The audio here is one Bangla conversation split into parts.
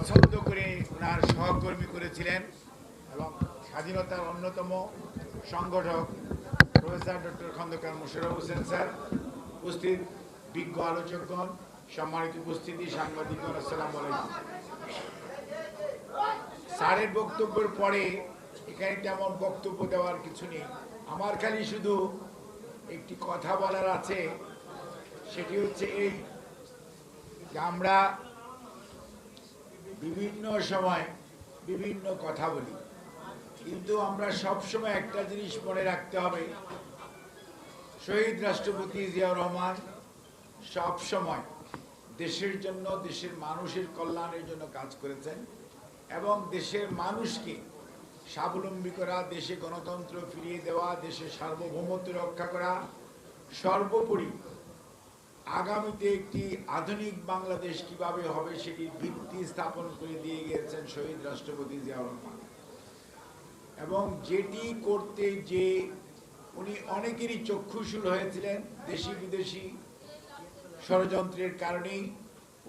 পছন্দ করে ওনার সহকর্মী করেছিলেন এবং স্বাধীনতার অন্যতম সংগঠক professor doctor Khandaker Mosharraf Hossain sir, উপস্থিত বিজ্ঞ আলোচকগণ, সম্মানিত উপস্থিতি, সাংবাদিকগণ, আসসালামু আলাইকুম। স্যারের বক্তব্যের পরে এখানে তেমন বক্তব্য দেওয়ার কিছু নেই। আমার খালি শুধু একটি কথা বলার আছে, সেটি হচ্ছে এই যে আমরা বিভিন্ন সময় বিভিন্ন কথা বলি। কিন্তু আমরা সব সময় একটা জিনিস মনে রাখতে হবে। শহীদ রাষ্ট্রপতি জিয়াউর রহমান সব সময় দেশের জন্য, দেশের মানুষের কল্যাণের জন্য কাজ করেছেন এবং দেশের মানুষকে স্বাবলম্বী করা, দেশে গণতন্ত্র ফিরিয়ে দেওয়া, দেশের সার্বভৌমত্ব রক্ষা করা, সর্বোপরি আগামীতে একটি আধুনিক বাংলাদেশ কীভাবে হবে সেটি ভিত্তি স্থাপন করে দিয়ে গিয়েছেন শহীদ রাষ্ট্রপতি জিয়াউর রহমান। এবং যেটি করতে যে উনি অনেকেরই চক্ষুশূল হয়েছিলেন, দেশি বিদেশি ষড়যন্ত্রের কারণেই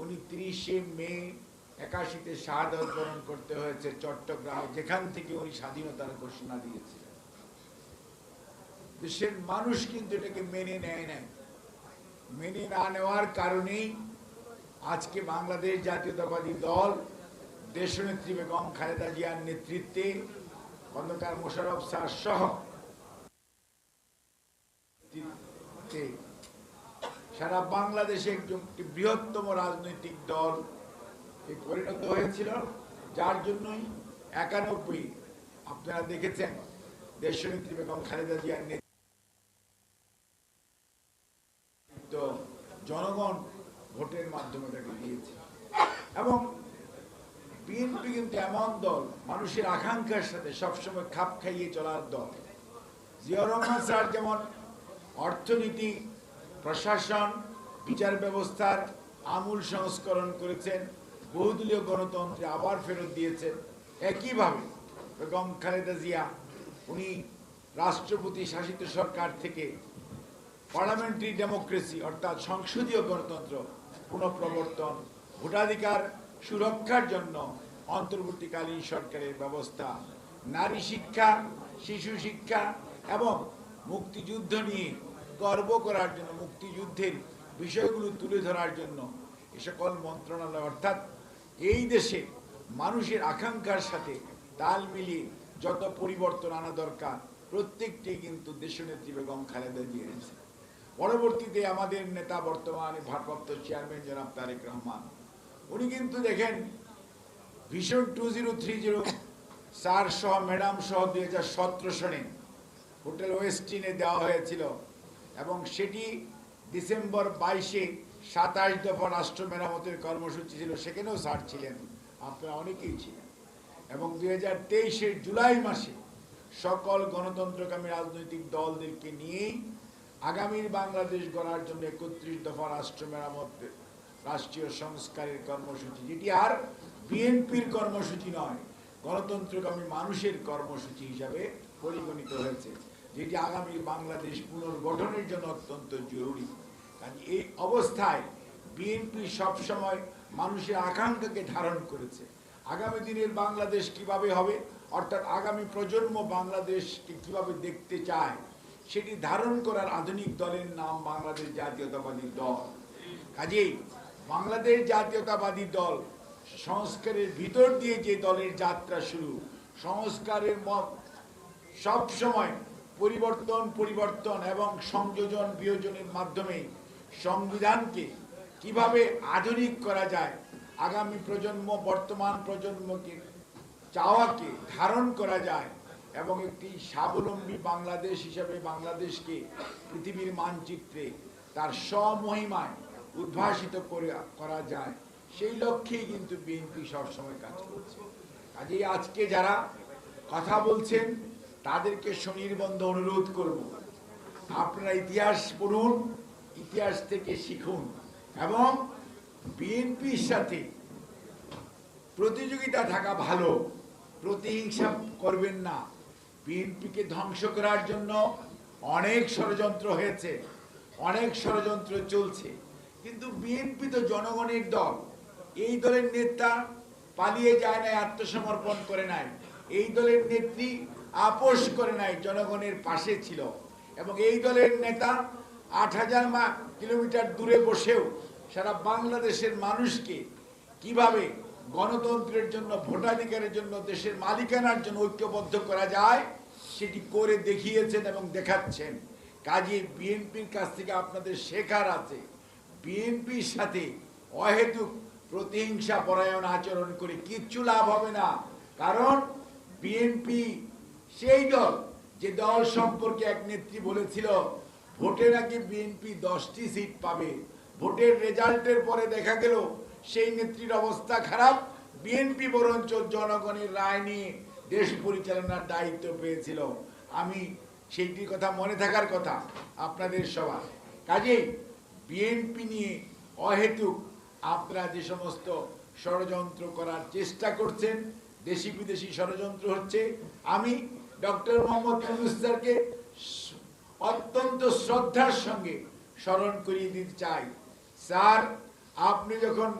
উনি তিরিশে মে একাশিতে শাহাদত বরণ করতে হয়েছে চট্টগ্রামে, যেখান থেকে উনি স্বাধীনতার ঘোষণা দিয়েছিলেন। দেশের মানুষ কিন্তু এটাকে মেনে নেয় নাই। মেনে না নেওয়ার কারণেই আজকে বাংলাদেশ জাতীয়তাবাদী দল, দেশনেত্রী বেগম খালেদা জিয়ার নেতৃত্বে খন্দকার মোশারফ স্যার সহ সারা বাংলাদেশে একজন একটি বৃহত্তম রাজনৈতিক দল পরিণত হয়েছিল, যার জন্যই একানব্বই, আপনারা দেখেছেন, দেশনেত্রী বেগম খালেদা জিয়ার নেতৃত্ব জনগণ ভোটের মাধ্যমে তাকে দিয়েছে। এবং বিএনপি কিন্তু এমন দল, মানুষের আকাঙ্ক্ষার সাথে সবসময় খাপ খাইয়ে চলার দল। জিয়া রহমান স্যার যেমন অর্থনীতি, প্রশাসন, বিচার ব্যবস্থার আমূল সংস্করণ করেছেন, বহুদলীয় গণতন্ত্রে আবার ফেরত দিয়েছেন, একইভাবে বেগম খালেদা জিয়া, উনি রাষ্ট্রপতি শাসিত সরকার থেকে পার্লামেন্টারি ডেমোক্রেসি, অর্থাৎ সংসদীয় গণতন্ত্র পুনঃপ্রবর্তন ভোটাধিকার সুরক্ষার জন্য অন্তর্বর্তীকালীন সরকারের ব্যবস্থা। নারী শিক্ষা, শিশু শিক্ষা এবং মুক্তিযুদ্ধ নিয়ে গর্ব করার জন্য, মুক্তিযুদ্ধের বিষয়গুলো তুলে ধরার জন্য এ সকল মন্ত্রণালয়, অর্থাৎ এই দেশে মানুষের আকাঙ্ক্ষার সাথে তাল মিলিয়ে যত পরিবর্তন আনা দরকার, প্রত্যেকটি কিন্তু দেশনেত্রী বেগম খালেদা দিয়েছে পরবর্তীতে আমাদের নেতা বর্তমানে ভারপ্রাপ্ত চেয়ারম্যান জনাব তারেক রহমান, উনি কিন্তু দেখেন ভীষণ two zero three zero sir সহ, ম্যাডাম সহ দুই হাজার সতেরো সনে হোটেল ওয়েস্টিনে দেওয়া হয়েছিল এবং সেটি ডিসেম্বর বাইশে সাতাশ দফা রাষ্ট্র মেরামতের কর্মসূচি ছিল, সেখানেও স্যার ছিলেন, আপনারা অনেকেই ছিলেন। এবং দুই হাজার তেইশের জুলাই মাসে সকল গণতন্ত্রকামী রাজনৈতিক দলদেরকে নিয়েই আগামীর বাংলাদেশ গড়ার জন্য একত্রিশ দফা রাষ্ট্র মেরামত রাষ্ট্রীয় সংস্কারের কর্মসূচি। যেটি আর বিএনপির কর্মসূচি নয় গণতন্ত্রকামী মানুষের কর্মসূচি হিসাবে পরিগণিত হয়েছে, যেটি আগামী বাংলাদেশ পুনর্গঠনের জন্য অত্যন্ত জরুরি। কাজে এই অবস্থায় বিএনপি সবসময় মানুষের আকাঙ্ক্ষাকে ধারণ করেছে। আগামী দিনের বাংলাদেশ কীভাবে হবে, অর্থাৎ আগামী প্রজন্ম বাংলাদেশকে কীভাবে দেখতে চায় সেটি ধারণ করার আধুনিক দলের নাম বাংলাদেশ জাতীয়তাবাদী দল। কাজেই বাংলাদেশ জাতীয়তাবাদী দল সংস্কারের ভিতর দিয়ে যে দলের যাত্রা শুরু, সংস্কারের মত সব সময় পরিবর্তন পরিবর্তন এবং সংযোজন বিয়োজনের মাধ্যমে সংবিধানকে কীভাবে আধুনিক করা যায়, আগামী প্রজন্ম, বর্তমান প্রজন্মকে চাওয়াকে ধারণ করা যায় এবং একটি স্বাবলম্বী বাংলাদেশ হিসাবে বাংলাদেশকে পৃথিবীর মানচিত্রে তার স্বমহিমায় উদ্ভাসিত করে, করা যায়, সেই লক্ষ্যেই কিন্তু বিএনপি সবসময় কাজ করছে। কাজেই আজকে যারা কথা বলছেন, তাদেরকে সুনির্বন্ধ অনুরোধ করব, আপনারা ইতিহাস পড়ুন, ইতিহাস থেকে শিখুন এবং বিএনপির সাথে প্রতিযোগিতা থাকা ভালো, প্রতিহিংসা করবেন না। বিএনপিকে ধ্বংস করার জন্য অনেক ষড়যন্ত্র হয়েছে, অনেক ষড়যন্ত্র চলছে। কিন্তু বিএনপি তো জনগণের দল। এই দলের নেতা পালিয়ে যায় নাই, আত্মসমর্পণ করে নাই। এই দলের নেত্রী আপোষ করে নাই, জনগণের পাশে ছিল। এবং এই দলের নেতা আট হাজার কিলোমিটার দূরে বসেও সারা বাংলাদেশের মানুষকে কীভাবে গণতন্ত্রের জন্য, ভোটাধিকারের জন্য, দেশের মালিকানার জন্য ঐক্যবদ্ধ করা যায় সেটি করে দেখিয়েছেন এবং দেখাচ্ছেন। কাজে বিএনপির কাছ থেকে আপনাদের শেখার আছে, বিএনপির সাথে অহেতুক প্রতিহিংসা পরায়ণ আচরণ করে কিচ্ছু লাভ হবে না। কারণ বিএনপি সেই দল, যে দল সম্পর্কে এক নেত্রী বলেছিল, ভোটে নাকি বিএনপি দশটি সিট পাবে। ভোটের রেজাল্টের পরে দেখা গেল, সেই নেত্রীর অবস্থা খারাপ। বিএনপি বরঞ্চ জনগণের রায় নিয়ে দেশ পরিচালনার দায়িত্ব পেয়েছিল আমি সেইটির কথা মনে থাকার কথা আপনাদের সবার। কাজেই বিএনপি নিয়ে অহেতুক আপনারা যে সমস্ত ষড়যন্ত্র করার চেষ্টা করছেন, দেশি বিদেশি ষড়যন্ত্র হচ্ছে, আমি ডক্টর মোহাম্মদ ইউনুস অত্যন্ত শ্রদ্ধার সঙ্গে স্মরণ করিয়ে দিতে চাই। স্যার, আপনি যখন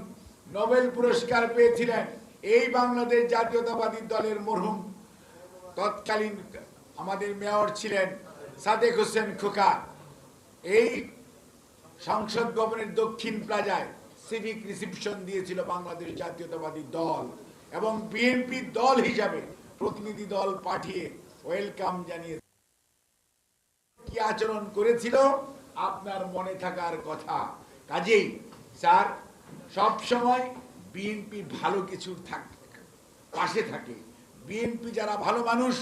নোবেল পুরস্কার পেয়েছিলেন এই বাংলাদেশ জাতীয়তাবাদী দলের মরহুম তৎকালীন আমাদের মেয়র ছিলেন সাদেক হোসেন খোকা। এই সংসদ ভবনের দক্ষিণ প্লাজায় সিভিক রিসিপশন দিয়েছিল বাংলাদেশ জাতীয়তাবাদী দল এবং বিএনপি দল হিসাবে প্রতিনিধি দল পাঠিয়ে ওয়েলকাম জানিয়ে কি আচরণ করেছিল আপনার মনে থাকার কথা। কাজেই, স্যার সব সময় বিএনপি ভালো কিছুর থাক পাশে থাকে। বিএনপি যারা ভালো মানুষ,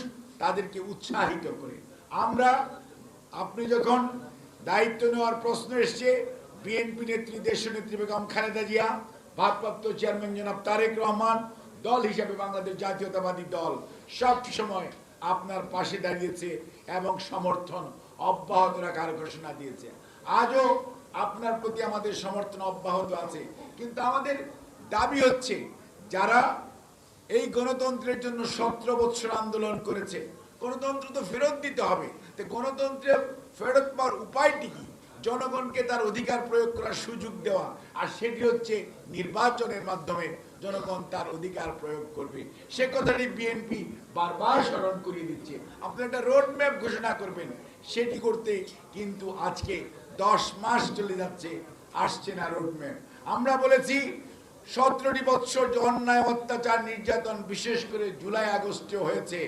তাদেরকে উৎসাহিত করে। আমরা, আপনি যখন দায়িত্ব নেওয়ার প্রশ্ন এসছে, বিএনপি নেত্রী দেশ নেত্রী বেগম খালেদা জিয়া, ভারপ্রাপ্ত চেয়ারম্যান জনাব তারেক রহমান, দল হিসাবে বাংলাদেশ জাতীয়তাবাদী দল, সব সময় আপনার পাশে দাঁড়িয়েছে এবং সমর্থন অব্যাহত রাখার ঘোষণা দিয়েছে। আজও আপনার প্রতি আমাদের সমর্থন অব্যাহত আছে। কিন্তু আমাদের দাবি হচ্ছে, যারা এই গণতন্ত্রের জন্য সতেরো বৎসর আন্দোলন করেছে, গণতন্ত্র তো ফেরত দিতে হবে। তো গণতন্ত্রের ফেরত পাওয়ার উপায়টি কি? জনগণকে তার অধিকার প্রয়োগ করার সুযোগ দেওয়া, আর সেটি হচ্ছে নির্বাচনের মাধ্যমে জনগণ তার অধিকার প্রয়োগ করবে। সে কথাটি বিএনপি বারবার স্মরণ করিয়ে দিচ্ছে। আপনি একটা রোড ম্যাপ ঘোষণা করবেন, সেটি করতে কিন্তু আজকে দশ মাস চলে যাচ্ছে, আসছে না রোড ম্যাপ আমরা বলেছি সতেরোটি বৎসর যে অন্যায়, অত্যাচার, নির্যাতন বিশেষ করে জুলাই, আগস্টে হয়েছে,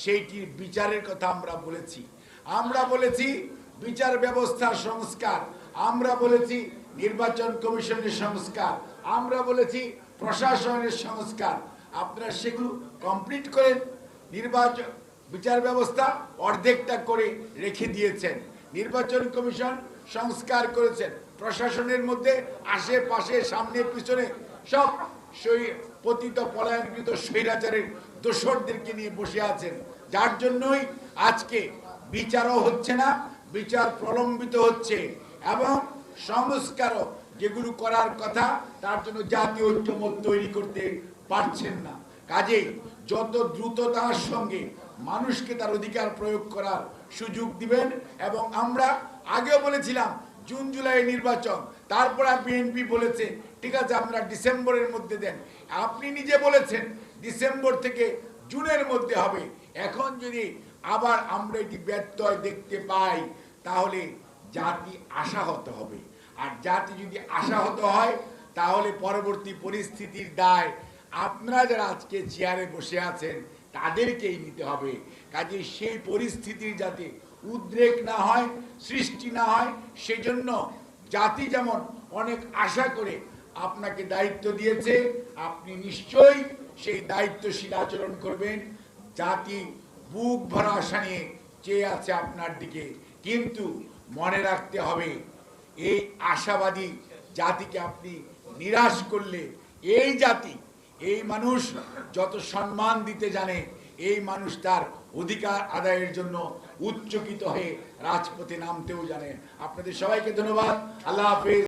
সেইটির বিচারের কথা আমরা বলেছি। আমরা বলেছি বিচার ব্যবস্থার সংস্কার। আমরা বলেছি নির্বাচন কমিশনের সংস্কার। আমরা বলেছি প্রশাসনের সংস্কার। আপনারা সেগুলো কমপ্লিট করেন নির্বাচন, বিচার ব্যবস্থা অর্ধেকটা করে রেখে দিয়েছেন। নির্বাচন কমিশন সংস্কার করেছেন। প্রশাসনের মধ্যে, আশেপাশে, সামনে, পিছনে সব পতিত পলায়নকৃত স্বৈরাচারের দোষরদেরকে নিয়ে বসে আছেন। যার জন্যই আজকে বিচারও হচ্ছে না, বিচার প্রলম্বিত হচ্ছে এবং সংস্কারও যেগুলো করার কথা, তার জন্য জাতীয় ঐক্যমত তৈরি করতে পারছেন না। কাজেই যত দ্রুততার সঙ্গে মানুষকে তার অধিকার প্রয়োগ করার সুযোগ দিবেন এবং আমরা আগেও বলেছিলাম জুন, জুলাই নির্বাচন। তারপর বিএনপি বলেছে, ঠিক আছে আমরা ডিসেম্বরের মধ্যে দেন। আপনি নিজে বলেছেন, ডিসেম্বর থেকে জুনের মধ্যে হবে। এখন যদি আবার আমরা এটি ব্যত্যয় দেখতে পাই, তাহলে জাতি আশাহত হবে। আর জাতি যদি আশাহত হয়, তাহলে পরবর্তী পরিস্থিতির দায় আপনারা যারা আজকে চেয়ারে বসে আছেন, তাদেরকেই নিতে হবে। কাজে সেই পরিস্থিতির যাতে উদ্রেক না হয়, সৃষ্টি না হয়, সেজন্য জাতি যেমন অনেক আশা করে আপনাকে দায়িত্ব দিয়েছে, আপনি নিশ্চয়ই সেই দায়িত্বশীল আচরণ করবেন। জাতি বুক ভরা আশা নিয়ে চেয়ে আছে আপনার দিকে। কিন্তু মনে রাখতে হবে, এই আশাবাদী জাতিকে আপনি নিরাশ করলে এই জাতি, এই মানুষ যত সম্মান দিতে জানে, এই মানুষ তার অধিকার আদায়ের জন্য উচ্চকিত হয়ে রাজপথে নামতেও জানেন আপনাদের সবাইকে ধন্যবাদ। আল্লাহ হাফেজ।